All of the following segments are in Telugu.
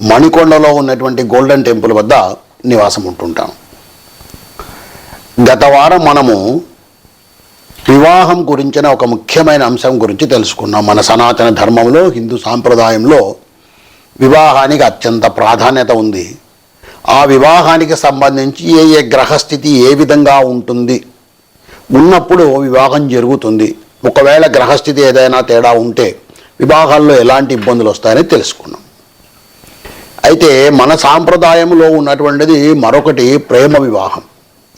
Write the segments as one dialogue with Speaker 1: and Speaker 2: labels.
Speaker 1: మణికొండలో ఉన్నటువంటి గోల్డెన్ టెంపుల్ వద్ద నివాసం ఉంటుంటాను గత వారం మనము వివాహం గురించిన ఒక ముఖ్యమైన అంశం గురించి తెలుసుకున్నాం. మన సనాతన ధర్మంలో హిందూ సాంప్రదాయంలో వివాహానికి అత్యంత ప్రాధాన్యత ఉంది. ఆ వివాహానికి సంబంధించి ఏ ఏ గ్రహస్థితి ఏ విధంగా ఉంటుంది? ఉన్నప్పుడు వివాహం జరుగుతుంది. ఒకవేళ గ్రహస్థితి ఏదైనా తేడా ఉంటే వివాహాల్లో ఎలాంటి ఇబ్బందులు వస్తాయని తెలుసుకున్నాం. అయితే మన సాంప్రదాయంలో ఉన్నటువంటిది మరొకటి ప్రేమ వివాహం.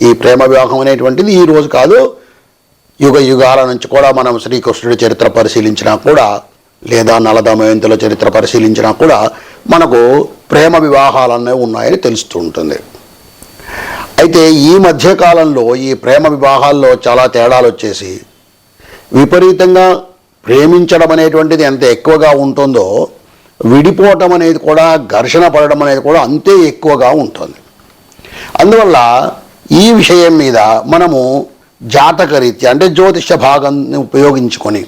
Speaker 1: ఈ ప్రేమ వివాహం అనేటువంటిది ఈ రోజు కాదు యుగ యుగాల నుంచి కూడా మనం శ్రీకృష్ణుడి చరిత్ర పరిశీలించినా కూడా లేదా నలదమయంతుల చరిత్ర పరిశీలించినా కూడా మనకు ప్రేమ వివాహాలు ఉన్నాయని తెలుస్తూ ఉంటుంది. అయితే ఈ మధ్యకాలంలో ఈ ప్రేమ వివాహాల్లో చాలా తేడాలు వచ్చేసి విపరీతంగా ప్రేమించడం అనేటువంటిది ఎంత ఎక్కువగా ఉంటుందో విడిపోవటం అనేది కూడా ఘర్షణ పడడం అనేది కూడా అంతే ఎక్కువగా ఉంటుంది. అందువల్ల ఈ విషయం మీద మనము జాతకరీత్యా అంటే జ్యోతిష భాగాన్ని ఉపయోగించుకొని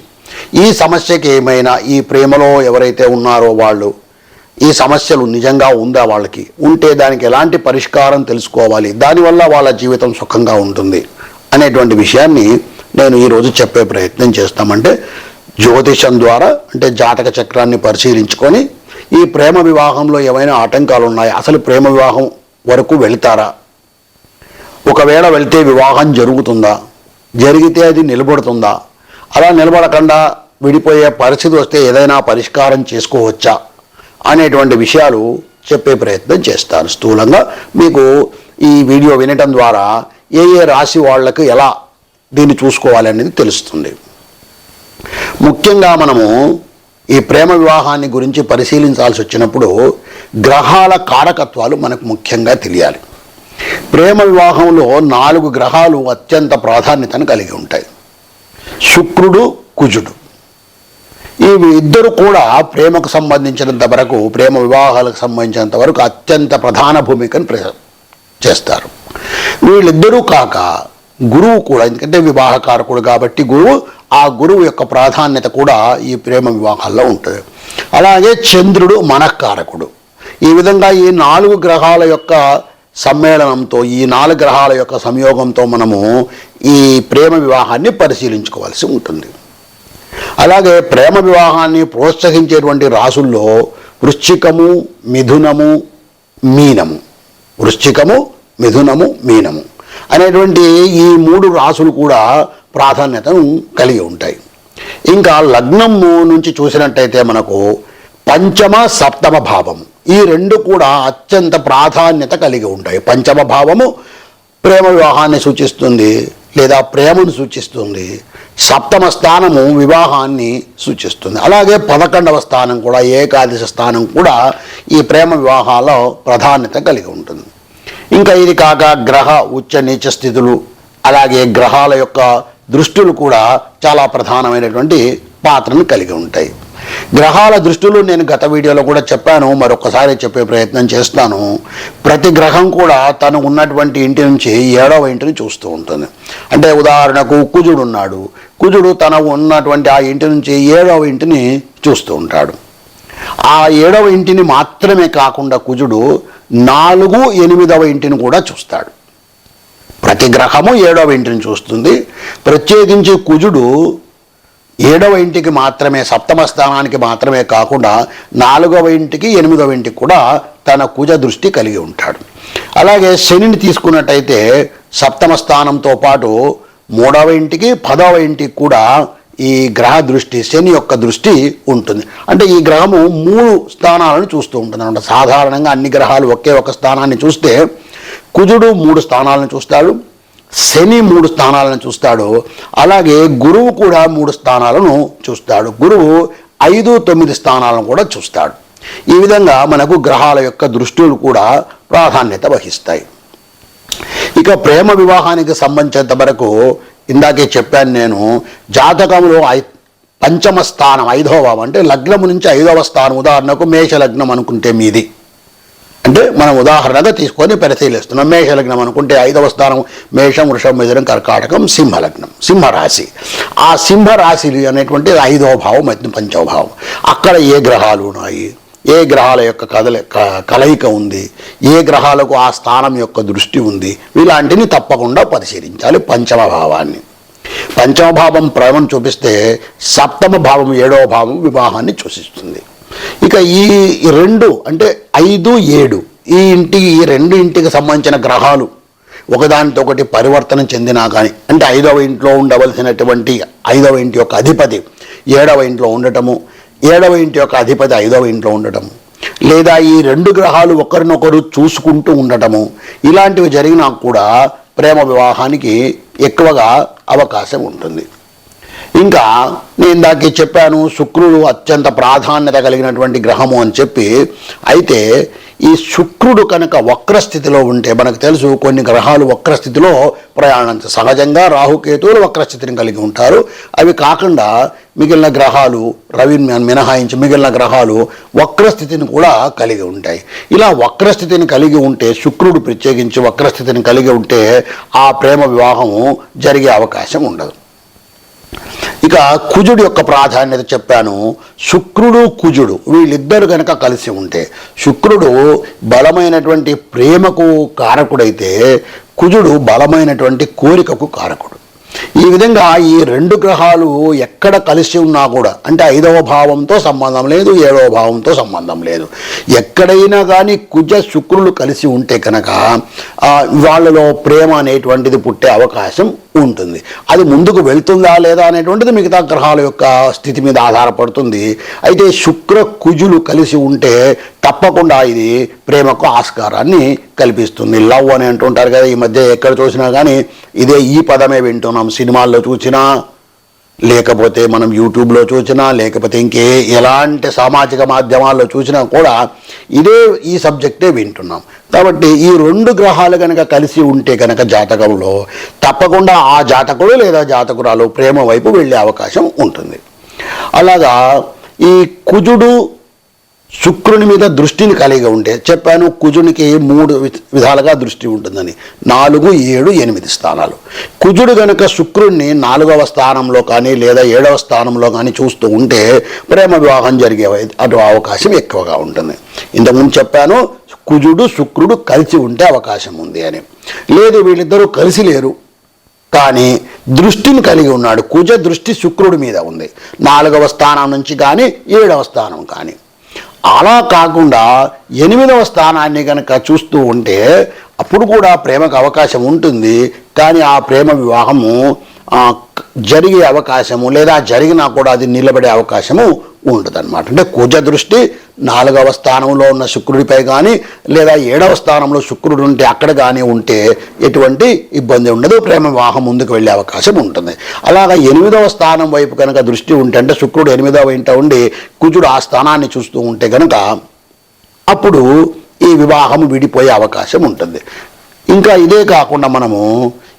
Speaker 1: ఈ సమస్యకి ఏమైనా ఈ ప్రేమలో ఎవరైతే ఉన్నారో వాళ్ళు ఈ సమస్యలు నిజంగా ఉందా వాళ్ళకి? ఉంటే దానికి ఎలాంటి పరిష్కారం తెలుసుకోవాలి? దానివల్ల వాళ్ళ జీవితం సుఖంగా ఉంటుంది అనేటువంటి విషయాన్ని నేను ఈరోజు చెప్పే ప్రయత్నం చేస్తామంటే జ్యోతిషం ద్వారా అంటే జాతక చక్రాన్ని పరిశీలించుకొని ఈ ప్రేమ వివాహంలో ఏమైనా ఆటంకాలు ఉన్నాయా అసలు ప్రేమ వివాహం వరకు వెళ్తారా? ఒకవేళ వెళ్తే వివాహం జరుగుతుందా? జరిగితే అది నిలబడుతుందా? అలా నిలబడకుండా విడిపోయే పరిస్థితి వస్తే ఏదైనా పరిష్కారం చేసుకోవచ్చా? అనేటువంటి విషయాలు చెప్పే ప్రయత్నం చేస్తాను. స్థూలంగా మీకు ఈ వీడియో వినటం ద్వారా ఏ ఏ రాశి వాళ్ళకు ఎలా దీన్ని చూసుకోవాలి అనేది తెలుస్తుంది. ముఖ్యంగా మనము ఈ ప్రేమ వివాహాన్ని గురించి పరిశీలించాల్సి వచ్చినప్పుడు గ్రహాల కారకత్వాలు మనకు ముఖ్యంగా తెలియాలి. ప్రేమ వివాహంలో నాలుగు గ్రహాలు అత్యంత ప్రాధాన్యతను కలిగి ఉంటాయి. శుక్రుడు కుజుడు. ఇవి ఇద్దరు కూడా ప్రేమకు సంబంధించినంత వరకు ప్రేమ వివాహాలకు సంబంధించినంత వరకు అత్యంత ప్రధాన భూమికను చేస్తారు. వీళ్ళిద్దరూ కాక గురువు కూడా ఎందుకంటే వివాహకారకుడు కాబట్టి గురువు ఆ గురువు యొక్క ప్రాధాన్యత కూడా ఈ ప్రేమ వివాహాల్లో ఉంటుంది. అలాగే చంద్రుడు మనఃకారకుడు. ఈ విధంగా ఈ నాలుగు గ్రహాల యొక్క సమ్మేళనంతో ఈ నాలుగు గ్రహాల యొక్క సంయోగంతో మనము ఈ ప్రేమ వివాహాన్ని పరిశీలించుకోవాల్సి ఉంటుంది. అలాగే ప్రేమ వివాహాన్ని ప్రోత్సహించేటువంటి రాసుల్లో వృశ్చికము మిథునము మీనము. వృశ్చికము మిథునము మీనము అనేటువంటి ఈ మూడు రాసులు కూడా ప్రాధాన్యతను కలిగి ఉంటాయి. ఇంకా లగ్నము నుంచి చూసినట్టయితే మనకు పంచమ సప్తమ భావము ఈ రెండు కూడా అత్యంత ప్రాధాన్యత కలిగి ఉంటాయి. పంచమ భావము ప్రేమ వివాహాన్ని సూచిస్తుంది లేదా ప్రేమను సూచిస్తుంది. సప్తమ స్థానము వివాహాన్ని సూచిస్తుంది. అలాగే పదకొండవ స్థానం కూడా ఏకాదశి స్థానం కూడా ఈ ప్రేమ వివాహాల్లో ప్రాధాన్యత కలిగి ఉంటుంది. ఇంకా ఇది కాక గ్రహ ఉచ్చ నీచ స్థితులు అలాగే గ్రహాల యొక్క దృష్టులు కూడా చాలా ప్రధానమైనటువంటి పాత్రను కలిగి ఉంటాయి. గ్రహాల దృష్టిలో నేను గత వీడియోలో కూడా చెప్పాను మరొకసారి చెప్పే ప్రయత్నం చేస్తాను. ప్రతి గ్రహం కూడా తను ఉన్నటువంటి ఇంటి నుంచి ఏడవ ఇంటిని చూస్తూ ఉంటుంది. అంటే ఉదాహరణకు కుజుడు ఉన్నాడు. కుజుడు తన ఉన్నటువంటి ఆ ఇంటి నుంచి ఏడవ ఇంటిని చూస్తూ ఉంటాడు. ఆ ఏడవ ఇంటిని మాత్రమే కాకుండా కుజుడు నాలుగు ఎనిమిదవ ఇంటిని కూడా చూస్తాడు. ప్రతి గ్రహము ఏడవ ఇంటిని చూస్తుంది. ప్రత్యేకించి కుజుడు ఏడవ ఇంటికి మాత్రమే సప్తమ స్థానానికి మాత్రమే కాకుండా నాలుగవ ఇంటికి ఎనిమిదవ ఇంటికి కూడా తన కుజ దృష్టి కలిగి ఉంటాడు. అలాగే శనిని తీసుకున్నట్టయితే సప్తమ స్థానంతో పాటు మూడవ ఇంటికి పదవ ఇంటికి కూడా ఈ గ్రహ దృష్టి శని యొక్క దృష్టి ఉంటుంది. అంటే ఈ గ్రహము మూడు స్థానాలను చూస్తూ ఉంటుంది అనమాట సాధారణంగా అన్ని గ్రహాలు ఒకే ఒక స్థానాన్ని చూస్తే కుజుడు మూడు స్థానాలను చూస్తాడు శని మూడు స్థానాలను చూస్తాడు అలాగే గురువు కూడా మూడు స్థానాలను చూస్తాడు. గురువు ఐదు తొమ్మిది స్థానాలను కూడా చూస్తాడు. ఈ విధంగా మనకు గ్రహాల యొక్క దృష్టిలు కూడా ప్రాధాన్యత వహిస్తాయి. ఇక ప్రేమ వివాహానికి సంబంధించినంత వరకు ఇందాకే చెప్పాను నేను జాతకంలో ఐ పంచమ స్థానం ఐదవ అంటే లగ్నము నుంచి ఐదవ స్థానం ఉదాహరణకు మేష లగ్నం అనుకుంటే మీది. అంటే మనం ఉదాహరణగా తీసుకొని పరిశీలిస్తున్నాం. మేష లగ్నం అనుకుంటే ఐదవ స్థానం మేషం వృషం మిథునం కర్కాటకం సింహలగ్నం సింహరాశి. ఆ సింహరాశి అనేటువంటి ఐదవ భావం అయితే పంచవ భావం. అక్కడ ఏ గ్రహాలు ఉన్నాయి? ఏ గ్రహాల యొక్క కదల క- కలయిక ఉంది? ఏ గ్రహాలకు ఆ స్థానం యొక్క దృష్టి ఉంది? ఇలాంటిని తప్పకుండా పరిశీలించాలి పంచమ భావాన్ని. పంచమ భావం ప్రేమను చూపిస్తే సప్తమ భావం ఏడవ భావం వివాహాన్ని సూచిస్తుంది. ఇక ఈ రెండు అంటే ఐదు ఏడు ఈ ఇంటికి ఈ రెండు ఇంటికి సంబంధించిన గ్రహాలు ఒకదానితో ఒకటి పరివర్తన చెందినా కానీ అంటే ఐదవ ఇంట్లో ఉండవలసినటువంటి ఐదవ ఇంటి యొక్క అధిపతి ఏడవ ఇంట్లో ఉండటము ఏడవ ఇంటి యొక్క అధిపతి ఐదవ ఇంట్లో ఉండటము లేదా ఈ రెండు గ్రహాలు ఒకరినొకరు చూసుకుంటూ ఉండటము ఇలాంటివి జరిగినా కూడా ప్రేమ వివాహానికి ఎక్కువగా అవకాశం ఉంటుంది. ఇంకా నేను ఇందాకే చెప్పాను శుక్రుడు అత్యంత ప్రాధాన్యత కలిగినటువంటి గ్రహము అని చెప్పి. అయితే ఈ శుక్రుడు కనుక వక్రస్థితిలో ఉంటే మనకు తెలుసు కొన్ని గ్రహాలు వక్రస్థితిలో ప్రయాణం సహజంగా రాహుకేతువులు వక్రస్థితిని కలిగి ఉంటారు. అవి కాకుండా మిగిలిన గ్రహాలు రవి మినహాయించి మిగిలిన గ్రహాలు వక్రస్థితిని కూడా కలిగి ఉంటాయి. ఇలా వక్రస్థితిని కలిగి ఉంటే శుక్రుడు ప్రత్యేకించి వక్రస్థితిని కలిగి ఉంటే ఆ ప్రేమ వివాహము జరిగే అవకాశం ఉండదు. ఇక కుజుడు యొక్క ప్రాధాన్యత చెప్పాను. శుక్రుడు కుజుడు వీళ్ళిద్దరు కనుక కలిసి ఉంటే శుక్రుడు బలమైనటువంటి ప్రేమకు కారకుడైతే కుజుడు బలమైనటువంటి కోరికకు కారకుడు. ఈ విధంగా ఈ రెండు గ్రహాలు ఎక్కడ కలిసి ఉన్నా కూడా అంటే ఐదవ భావంతో సంబంధం లేదు ఏడవ భావంతో సంబంధం లేదు. ఎక్కడైనా కానీ కుజ శుక్రులు కలిసి ఉంటే కనుక వాళ్ళలో ప్రేమ అనేటువంటిది పుట్టే అవకాశం ఉంటుంది. అది ముందుకు వెళ్తుందా లేదా అనేటువంటిది మిగతా గ్రహాల యొక్క స్థితి మీద ఆధారపడుతుంది. అయితే శుక్ర కుజులు కలిసి ఉంటే తప్పకుండా ఇది ప్రేమకు ఆస్కారాన్ని కల్పిస్తుంది. లవ్ అని అంటుంటారు కదా ఈ మధ్య ఎక్కడ చూసినా కానీ ఇదే ఈ పదమే వింటున్నాం. సినిమాల్లో చూసినా లేకపోతే మనం యూట్యూబ్లో చూసినా లేకపోతే ఇంకే ఎలాంటి సామాజిక మాధ్యమాల్లో చూసినా కూడా ఇదే ఈ సబ్జెక్టే వింటున్నాం. కాబట్టి ఈ రెండు గ్రహాలు కనుక కలిసి ఉంటే కనుక జాతకంలో తప్పకుండా ఆ జాతకుడు లేదా జాతకురాలు ప్రేమ వైపు వెళ్ళే అవకాశం ఉంటుంది. అలాగా ఈ కుజుడు శుక్రుని మీద దృష్టిని కలిగి ఉంటే చెప్పాను కుజునికి మూడు వి- విధాలుగా దృష్టి ఉంటుందని. నాలుగు ఏడు ఎనిమిది స్థానాలు. కుజుడు గనుక శుక్రుణ్ణి నాలుగవ స్థానంలో కానీ లేదా ఏడవ స్థానంలో కానీ చూస్తూ ఉంటే ప్రేమ వివాహం జరిగే అటు అవకాశం ఎక్కువగా ఉంటుంది. ఇంతకుముందు చెప్పాను కుజుడు శుక్రుడు కలిసి ఉంటే అవకాశం ఉంది అని. లేదు వీళ్ళిద్దరూ కలిసి లేరు. కానీ దృష్టిని కలిగి ఉన్నాడు. కుజ దృష్టి శుక్రుడి మీద ఉంది. నాలుగవ స్థానం నుంచి కానీ ఏడవ స్థానం కానీ. అలా కాకుండా ఎనిమిదవ స్థానాన్ని కనుక చూస్తూ ఉంటే అప్పుడు కూడా ప్రేమకు అవకాశం ఉంటుంది. కానీ ఆ ప్రేమ వివాహము జరిగే అవకాశము లేదా జరిగినా కూడా అది నిలబడే అవకాశము ఉండదన్నమాట. అంటే కుజ దృష్టి నాలుగవ స్థానంలో ఉన్న శుక్రుడిపై కానీ లేదా ఏడవ స్థానంలో శుక్రుడు ఉంటే అక్కడ కానీ ఉంటే ఎటువంటి ఇబ్బంది ఉండదు. ప్రేమ వివాహం ముందుకు వెళ్ళే అవకాశం ఉంటుంది. అలాగా ఎనిమిదవ స్థానం వైపు కనుక దృష్టి ఉంటే అంటే శుక్రుడు ఎనిమిదవ ఇంట ఉండి కుజుడు ఆ స్థానాన్ని చూస్తూ ఉంటే కనుక అప్పుడు ఈ వివాహం విడిపోయే అవకాశం ఉంటుంది. ఇంకా ఇదే కాకుండా మనము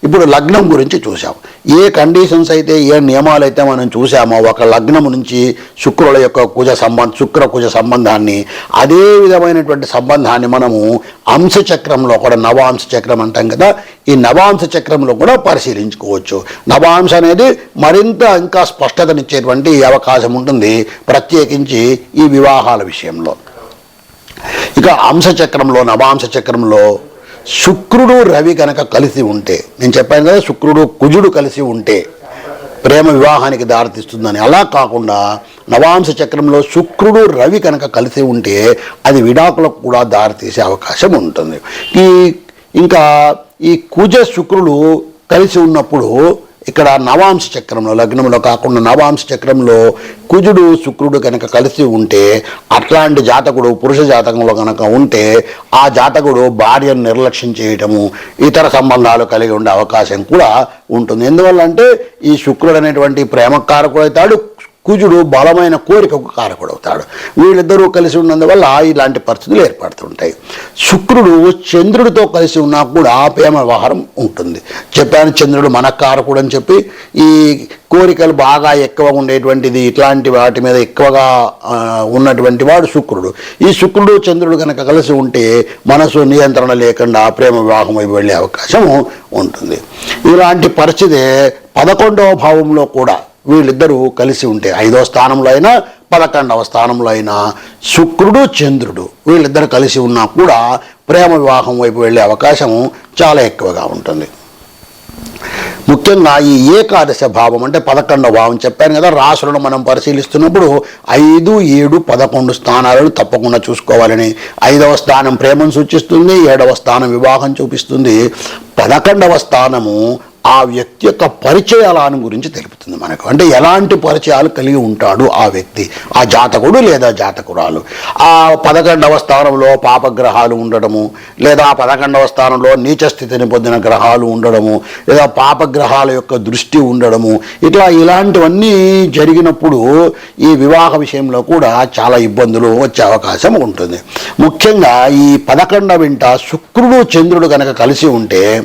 Speaker 1: ఇప్పుడు లగ్నం గురించి చూసాం ఏ కండిషన్స్ అయితే ఏ నియమాలు అయితే మనం చూసామో ఒక లగ్నం నుంచి శుక్రుల యొక్క కుజ సంబంధ శుక్ర కుజ సంబంధాన్ని అదే విధమైనటువంటి సంబంధాన్ని మనము అంశచక్రంలో కూడా నవాంశ చక్రం అంటాం కదా ఈ నవాంశ చక్రంలో కూడా పరిశీలించుకోవచ్చు. నవాంశ అనేది మరింత ఇంకా స్పష్టతనిచ్చేటువంటి అవకాశం ఉంటుంది ప్రత్యేకించి ఈ వివాహాల విషయంలో. ఇక అంశచక్రంలో నవాంశ చక్రంలో శుక్రుడు రవి కనుక కలిసి ఉంటే నేను చెప్పాను కదా శుక్రుడు కుజుడు కలిసి ఉంటే ప్రేమ వివాహానికి దారితీస్తుందని. అలా కాకుండా నవాంశ చక్రంలో శుక్రుడు రవి కనుక కలిసి ఉంటే అది విడాకులకు కూడా దారితీసే అవకాశం ఉంటుంది. ఈ ఇంకా ఈ కుజ శుక్రుడు కలిసి ఉన్నప్పుడు ఇక్కడ నవాంశ చక్రంలో లగ్నంలో కాకుండా నవాంశ చక్రంలో కుజుడు శుక్రుడు కనుక కలిసి ఉంటే అట్లాంటి జాతకుడు పురుష జాతకంలో కనుక ఉంటే ఆ జాతకుడు భార్యను నిర్లక్ష్యం చేయటము ఇతర సంబంధాలు కలిగి ఉండే అవకాశం కూడా ఉంటుంది. ఎందువల్ల అంటే ఈ శుక్రుడు అనేటువంటి ప్రేమకారకుడు అవుతాడు కుజుడు బలమైన కోరికకు కారకుడవుతాడు. వీళ్ళిద్దరూ కలిసి ఉన్నందువల్ల ఇలాంటి పరిస్థితులు ఏర్పడుతుంటాయి. శుక్రుడు చంద్రుడితో కలిసి ఉన్నా కూడా ప్రేమ వ్యవహారం ఉంటుంది. చెప్పాను చంద్రుడు మన కారకుడు అని చెప్పి ఈ కోరికలు బాగా ఎక్కువ ఉండేటువంటిది ఇట్లాంటి వాటి మీద ఎక్కువగా ఉన్నటువంటి వాడు శుక్రుడు. ఈ శుక్రుడు చంద్రుడు కనుక కలిసి ఉంటే మనసు నియంత్రణ లేకుండా ప్రేమ వివాహం వెళ్ళే అవకాశం ఉంటుంది. ఇలాంటి పరిస్థితి పదకొండవ భావంలో కూడా వీళ్ళిద్దరూ కలిసి ఉంటే ఐదవ స్థానంలో అయినా పదకొండవ స్థానంలో అయినా శుక్రుడు చంద్రుడు వీళ్ళిద్దరు కలిసి ఉన్నా కూడా ప్రేమ వివాహం వైపు వెళ్ళే అవకాశం చాలా ఎక్కువగా ఉంటుంది. ముఖ్యంగా ఈ ఏకాదశ భావం అంటే పదకొండవ భావం చెప్పాను కదా రాసులను మనం పరిశీలిస్తున్నప్పుడు ఐదు ఏడు పదకొండు స్థానాలను తప్పకుండా చూసుకోవాలని. ఐదవ స్థానం ప్రేమను సూచిస్తుంది ఏడవ స్థానం వివాహం చూపిస్తుంది. పదకొండవ స్థానము ఆ వ్యక్తి యొక్క పరిచయాలను గురించి తెలుపుతుంది మనకు. అంటే ఎలాంటి పరిచయాలు కలిగి ఉంటాడు ఆ వ్యక్తి? ఆ జాతకుడు లేదా జాతకురాలు? ఆ పదకొండవ స్థానంలో పాపగ్రహాలు ఉండడము లేదా ఆ పదకొండవ స్థానంలో నీచ స్థితిని పొందిన గ్రహాలు ఉండడము లేదా పాపగ్రహాల యొక్క దృష్టి ఉండడము ఇట్లా ఇలాంటివన్నీ జరిగినప్పుడు ఈ వివాహ విషయంలో కూడా చాలా ఇబ్బందులు వచ్చే అవకాశం ఉంటుంది. ముఖ్యంగా ఈ పదకొండ ఇంట శుక్రుడు చంద్రుడు కనుక కలిసి ఉంటే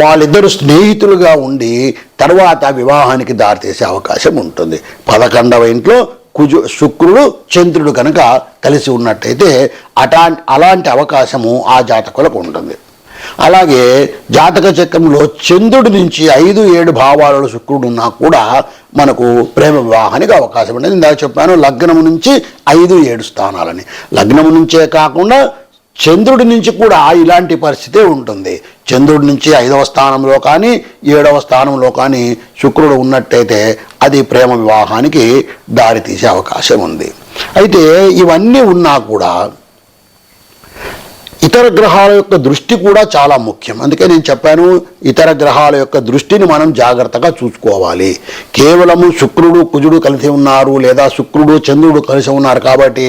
Speaker 1: వాళ్ళిద్దరు స్నేహితులుగా ఉండి తర్వాత వివాహానికి దారితీసే అవకాశం ఉంటుంది. పదకొండవ ఇంట్లో కుజు శుక్రుడు చంద్రుడు కనుక కలిసి ఉన్నట్టయితే అటా అలాంటి అవకాశము ఆ జాతకులకు ఉంటుంది. అలాగే జాతక చక్రంలో చంద్రుడి నుంచి ఐదు ఏడు భావాలలో శుక్రుడు ఉన్నా కూడా మనకు ప్రేమ వివాహానికి అవకాశం ఉంటుంది. ఇందాక చెప్పాను లగ్నం నుంచి ఐదు ఏడు స్థానాలని. లగ్నం నుంచే కాకుండా చంద్రుడి నుంచి కూడా ఇలాంటి పరిస్థితే ఉంటుంది. చంద్రుడి నుంచి ఐదవ స్థానంలో కానీ ఏడవ స్థానంలో కానీ శుక్రుడు ఉన్నట్టయితే అది ప్రేమ వివాహానికి దారితీసే అవకాశం ఉంది. అయితే ఇవన్నీ ఉన్నా కూడా ఇతర గ్రహాల యొక్క దృష్టి కూడా చాలా ముఖ్యం. అందుకే నేను చెప్పాను ఇతర గ్రహాల యొక్క దృష్టిని మనం జాగ్రత్తగా చూసుకోవాలి. కేవలము శుక్రుడు కుజుడు కలిసి ఉన్నారు లేదా శుక్రుడు చంద్రుడు కలిసి ఉన్నారు కాబట్టి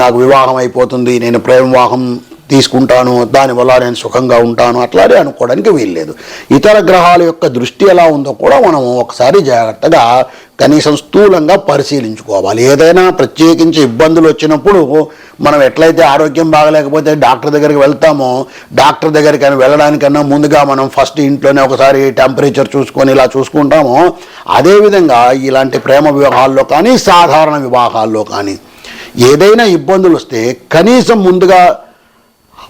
Speaker 1: నాకు వివాహం అయిపోతుంది నేను ప్రేమ వివాహం తీసుకుంటాను దానివల్ల నేను సుఖంగా ఉంటాను అట్లానే అనుకోవడానికి వీల్లేదు. ఇతర గ్రహాల యొక్క దృష్టి ఎలా ఉందో కూడా మనం ఒకసారి జాగ్రత్తగా కనీసం స్థూలంగా పరిశీలించుకోవాలి. ఏదైనా ప్రత్యేకించి ఇబ్బందులు వచ్చినప్పుడు మనం ఎట్లయితే ఆరోగ్యం బాగలేకపోతే డాక్టర్ దగ్గరికి వెళ్తామో డాక్టర్ దగ్గరికి వెళ్ళడానికన్నా ముందుగా మనం ఫస్ట్ ఇంట్లోనే ఒకసారి టెంపరేచర్ చూసుకొని ఇలా చూసుకుంటామో అదేవిధంగా ఇలాంటి ప్రేమ వివాహాల్లో కానీ సాధారణ వివాహాల్లో కానీ ఏదైనా ఇబ్బందులు వస్తే కనీసం ముందుగా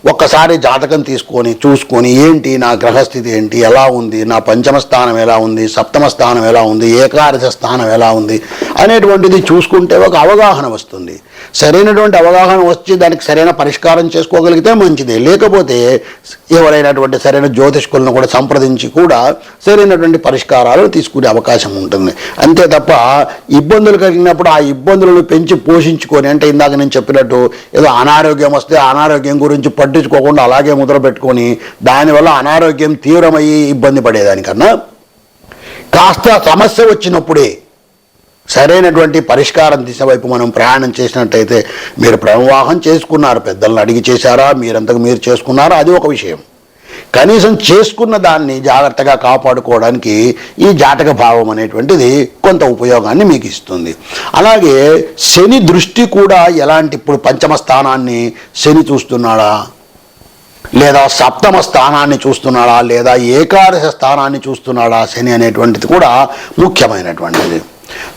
Speaker 1: ఒక్కసారి జాతకం తీసుకొని చూసుకొని ఏంటి నా గ్రహస్థితి ఏంటి ఎలా ఉంది నా పంచమ స్థానం ఎలా ఉంది సప్తమ స్థానం ఎలా ఉంది ఏకాదశ స్థానం ఎలా ఉంది అనేటువంటిది చూసుకుంటే ఒక అవగాహన వస్తుంది. సరైనటువంటి అవగాహన వచ్చి దానికి సరైన పరిష్కారం చేసుకోగలిగితే మంచిది. లేకపోతే ఎవరైనటువంటి సరైన జ్యోతిష్కులను కూడా సంప్రదించి కూడా సరైనటువంటి పరిష్కారాలు తీసుకునే అవకాశం ఉంటుంది. అంతే తప్ప ఇబ్బందులు కలిగినప్పుడు ఆ ఇబ్బందులను పెంచి పోషించుకొని అంటే ఇందాక నేను చెప్పినట్టు ఏదో అనారోగ్యం వస్తే అనారోగ్యం గురించి పట్టించుకోకుండా అలాగే ముద్ర పెట్టుకొని దానివల్ల అనారోగ్యం తీవ్రమయ్యి ఇబ్బంది పడేదానికన్నా కాస్త సమస్య వచ్చినప్పుడే సరైనటువంటి పరిష్కారం దిశ వైపు మనం ప్రయాణం చేసినట్టయితే మీరు ప్రవాహం చేసుకున్నారు పెద్దలను అడిగి చేశారా మీరంతకు మీరు చేసుకున్నారా అది ఒక విషయం. కనీసం చేసుకున్న దాన్ని జాగ్రత్తగా కాపాడుకోవడానికి ఈ జాతక భావం అనేటువంటిది కొంత ఉపయోగాన్ని మీకు ఇస్తుంది. అలాగే శని దృష్టి కూడా ఎలాంటి ఇప్పుడు పంచమ స్థానాన్ని శని చూస్తున్నాడా? లేదా సప్తమ స్థానాన్ని చూస్తున్నాడా? లేదా ఏకాదశ స్థానాన్ని చూస్తున్నాడా శని అనేటువంటిది కూడా ముఖ్యమైనటువంటిది.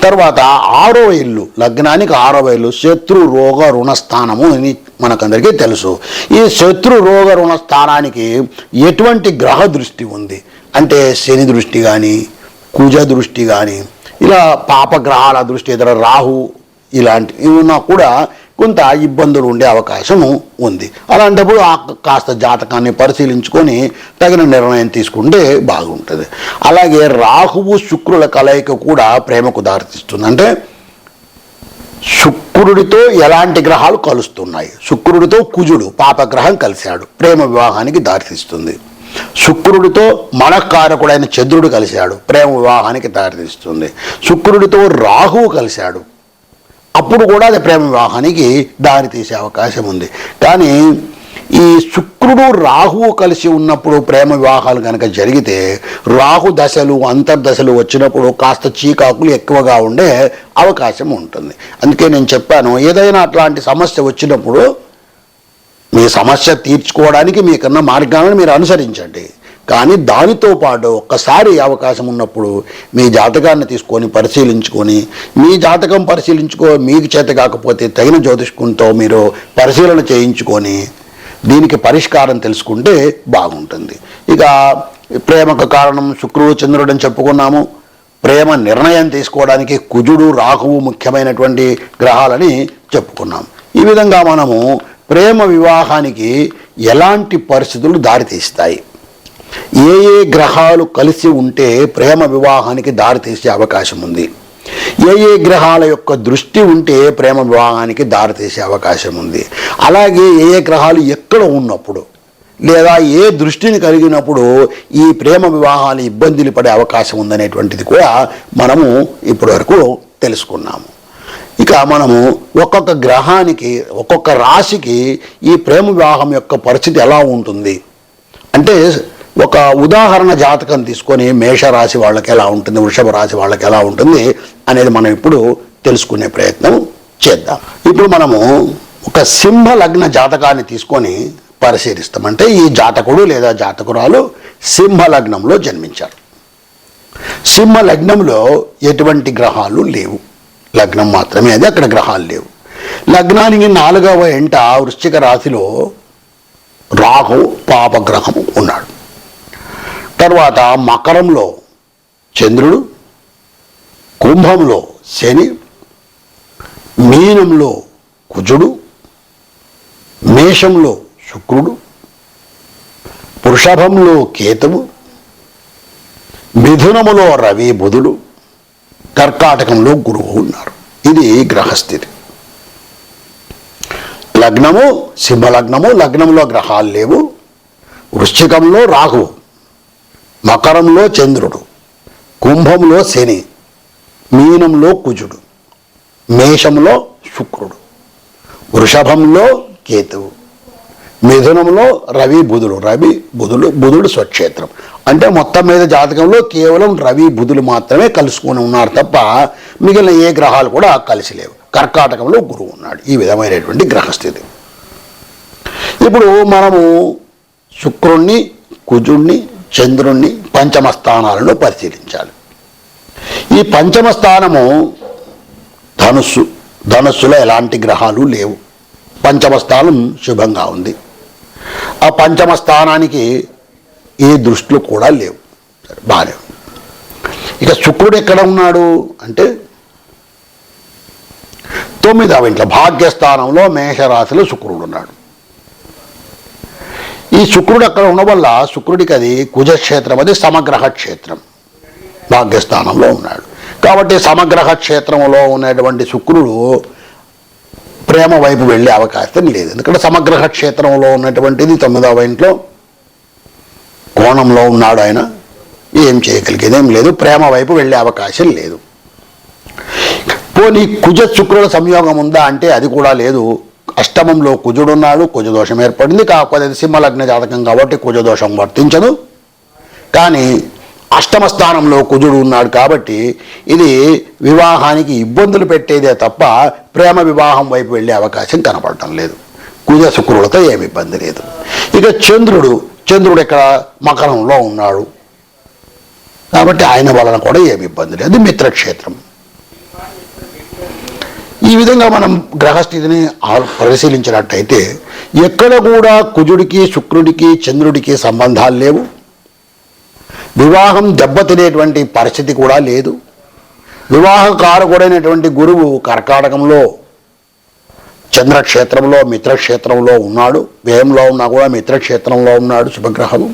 Speaker 1: తర్వాత ఆరో ఇల్లు లగ్నానికి ఆరవ ఇల్లు శత్రు రోగ రుణ స్థానము అని మనకందరికీ తెలుసు. ఈ శత్రు రోగ రుణ స్థానానికి ఎటువంటి గ్రహ దృష్టి ఉంది? అంటే శని దృష్టి కానీ కుజ దృష్టి కానీ ఇలా పాపగ్రహాల దృష్టి ఇతర రాహు ఇలాంటివి ఉన్నా కూడా కొంత ఇబ్బందులు ఉండే అవకాశం ఉంది. అలాంటప్పుడు ఆ కాస్త జాతకాన్ని పరిశీలించుకొని తగిన నిర్ణయం తీసుకుంటే బాగుంటుంది. అలాగే రాహువు శుక్రుల కలయిక కూడా ప్రేమకు దారితీస్తుంది. అంటే శుక్రుడితో ఎలాంటి గ్రహాలు కలుస్తున్నాయి? శుక్రుడితో కుజుడు పాపగ్రహం కలిశాడు. ప్రేమ వివాహానికి దారితీస్తుంది. శుక్రుడితో మనకారకుడైన చంద్రుడు కలిశాడు. ప్రేమ వివాహానికి దారితీస్తుంది. శుక్రుడితో రాహువు కలిశాడు. అప్పుడు కూడా అది ప్రేమ వివాహానికి దారితీసే అవకాశం ఉంది. కానీ ఈ శుక్రుడు రాహువు కలిసి ఉన్నప్పుడు ప్రేమ వివాహాలు కనుక జరిగితే రాహు దశలు అంతర్దశలు వచ్చినప్పుడు కాస్త చీకాకులు ఎక్కువగా ఉండే అవకాశం ఉంటుంది. అందుకే నేను చెప్పాను ఏదైనా అట్లాంటి సమస్య వచ్చినప్పుడు మీ సమస్య తీర్చుకోవడానికి మీకున్న మార్గాలను మీరు అనుసరించండి. కానీ దానితో పాటు ఒక్కసారి అవకాశం ఉన్నప్పుడు మీ జాతకాన్ని తీసుకొని పరిశీలించుకొని మీ జాతకం పరిశీలించుకో మీకు చేత కాకపోతే తగిన జ్యోతిష్కునితో మీరు పరిశీలన చేయించుకొని దీనికి పరిష్కారం తెలుసుకుంటే బాగుంటుంది. ఇక ప్రేమకు కారణం శుక్రుడు చంద్రుడు అని చెప్పుకున్నాము. ప్రేమ నిర్ణయం తీసుకోవడానికి కుజుడు రాహువు ముఖ్యమైనటువంటి గ్రహాలని చెప్పుకున్నాం. ఈ విధంగా మనము ప్రేమ వివాహానికి ఎలాంటి పరిస్థితులు దారితీస్తాయి? ఏ ఏ గ్రహాలు కలిసి ఉంటే ప్రేమ వివాహానికి దారితీసే అవకాశం ఉంది? ఏ ఏ గ్రహాల యొక్క దృష్టి ఉంటే ప్రేమ వివాహానికి దారితీసే అవకాశం ఉంది? అలాగే ఏ ఏ గ్రహాలు ఎక్కడ ఉన్నప్పుడు లేదా ఏ దృష్టిని కలిగినప్పుడు ఈ ప్రేమ వివాహాలు ఇబ్బందులు పడే అవకాశం ఉందనేటువంటిది కూడా మనము ఇప్పటివరకు తెలుసుకున్నాము. ఇక మనము ఒక్కొక్క గ్రహానికి ఒక్కొక్క రాశికి ఈ ప్రేమ వివాహం యొక్క పరిస్థితి ఎలా ఉంటుంది? అంటే ఒక ఉదాహరణ జాతకం తీసుకొని మేషరాశి వాళ్ళకి ఎలా ఉంటుంది వృషభ రాశి వాళ్ళకి ఎలా ఉంటుంది అనేది మనం ఇప్పుడు తెలుసుకునే ప్రయత్నం చేద్దాం. ఇప్పుడు మనము ఒక సింహ లగ్న జాతకాన్ని తీసుకొని పరిశీలిస్తాం. అంటే ఈ జాతకుడు లేదా జాతకురాలు సింహ లగ్నంలో జన్మించారు. సింహ లగ్నంలో ఎటువంటి గ్రహాలు లేవు. లగ్నం మాత్రమే అది అక్కడ గ్రహాలు లేవు. లగ్నానికి నాలుగవ ఎంట వృశ్చిక రాశిలో రాహు పాపగ్రహము ఉన్నాడు. తర్వాత మకరంలో చంద్రుడు కుంభంలో శని మీనంలో కుజుడు మేషంలో శుక్రుడు వృషభంలో కేతువు మిథునములో రవి బుధుడు కర్కాటకంలో గురువు ఉన్నారు. ఇది గ్రహస్థితి. లగ్నము సింహలగ్నము లగ్నంలో గ్రహాలు లేవు. వృశ్చికంలో రాహువు. మకరంలో చంద్రుడు కుంభంలో శని మీనంలో కుజుడు మేషంలో శుక్రుడు వృషభంలో కేతువు మిథునంలో రవి బుధుడు. రవి బుధుడు బుధుడు స్వక్షేత్రం. అంటే మొత్తం మీద జాతకంలో కేవలం రవి బుధులు మాత్రమే కలుసుకొని ఉన్నారు తప్ప మిగిలిన ఏ గ్రహాలు కూడా కలిసి లేవు. కర్కాటకంలో గురువు ఉన్నాడు. ఈ విధమైనటువంటి గ్రహస్థితి. ఇప్పుడు మనము శుక్రుణ్ణి కుజుణ్ణి చంద్రుణ్ణి పంచమ స్థానాలను పరిశీలించాలి. ఈ పంచమ స్థానము ధనుస్సు ధనుస్సులో ఎలాంటి గ్రహాలు లేవు. పంచమ స్థానం శుభంగా ఉంది. ఆ పంచమ స్థానానికి ఏ దృష్టిలు కూడా లేవు. భార్య బాగానే ఉంది. ఇక శుక్రుడు ఎక్కడ ఉన్నాడు అంటే తొమ్మిదవ ఇంట్లో భాగ్యస్థానంలో మేషరాశిలో శుక్రుడు ఉన్నాడు. ఈ శుక్రుడు అక్కడ ఉండడం వల్ల శుక్రుడికి అది కుజక్షేత్రం అది సమగ్రహ క్షేత్రం భాగ్యస్థానంలో ఉన్నాడు. కాబట్టి సమగ్రహ క్షేత్రంలో ఉన్నటువంటి శుక్రుడు ప్రేమ వైపు వెళ్ళే అవకాశం లేదు. ఎందుకంటే సమగ్రహ క్షేత్రంలో ఉన్నటువంటిది తొమ్మిదవ ఇంట్లో. కోణంలో ఉన్నాడు ఆయన. ఏం చేయగలిగేది ఏం లేదు. ప్రేమ వైపు వెళ్ళే అవకాశం లేదు. పోనీ కుజ శుక్రుల సంయోగం ఉందా అంటే అది కూడా లేదు. అష్టమంలో కుజుడున్నాడు కుజదోషం ఏర్పడింది. కాకపోతే సింహలగ్న జాతకం కాబట్టి కుజదోషం వర్తించదు. కానీ అష్టమ స్థానంలో కుజుడు ఉన్నాడు కాబట్టి ఇది వివాహానికి ఇబ్బందులు పెట్టేదే తప్ప ప్రేమ వివాహం వైపు వెళ్ళే అవకాశం కనపడటం లేదు. కుజ శుక్రులతో ఏమి ఇబ్బంది లేదు. ఇక చంద్రుడు చంద్రుడు ఇక్కడ మకరంలో ఉన్నాడు. కాబట్టి ఆయన వలన కూడా ఏమి ఇబ్బంది లేదు. మిత్రక్షేత్రం. ఈ విధంగా మనం గ్రహస్థితిని పరిశీలించినట్టయితే ఎక్కడ కూడా కుజుడికి శుక్రుడికి చంద్రుడికి సంబంధాలు లేవు. వివాహం దెబ్బతినేటువంటి పరిస్థితి కూడా లేదు. వివాహకారకుడైనటువంటి గురువు కర్కాటకంలో చంద్రక్షేత్రంలో మిత్రక్షేత్రంలో ఉన్నాడు. వ్యయంలో ఉన్నా కూడా మిత్రక్షేత్రంలో ఉన్నాడు శుభగ్రహము.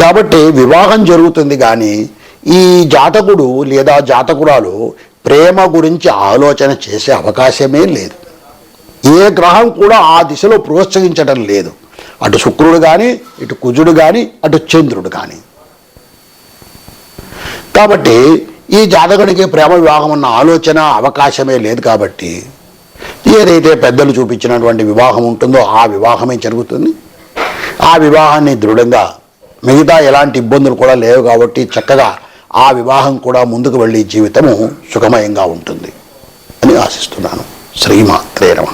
Speaker 1: కాబట్టి వివాహం జరుగుతుంది కానీ ఈ జాతకుడు లేదా జాతకురాలు ప్రేమ గురించి ఆలోచన చేసే అవకాశమే లేదు. ఏ గ్రహం కూడా ఆ దిశలో ప్రోత్సహించడం లేదు. అటు శుక్రుడు కానీ ఇటు కుజుడు కానీ అటు చంద్రుడు కానీ కాబట్టి ఈ జాతకుడికి ప్రేమ వివాహం అన్న ఆలోచన అవకాశమే లేదు కాబట్టి ఏదైతే పెద్దలు చూపించినటువంటి వివాహం ఉంటుందో ఆ వివాహమే జరుగుతుంది. ఆ వివాహాన్ని దృఢంగా మిగతా ఎలాంటి ఇబ్బందులు కూడా లేవు కాబట్టి చక్కగా ఆ వివాహం కూడా ముందుకు వెళ్ళి జీవితము సుఖమయంగా ఉంటుంది అని ఆశిస్తున్నాను. శ్రీమాత్రే నమ.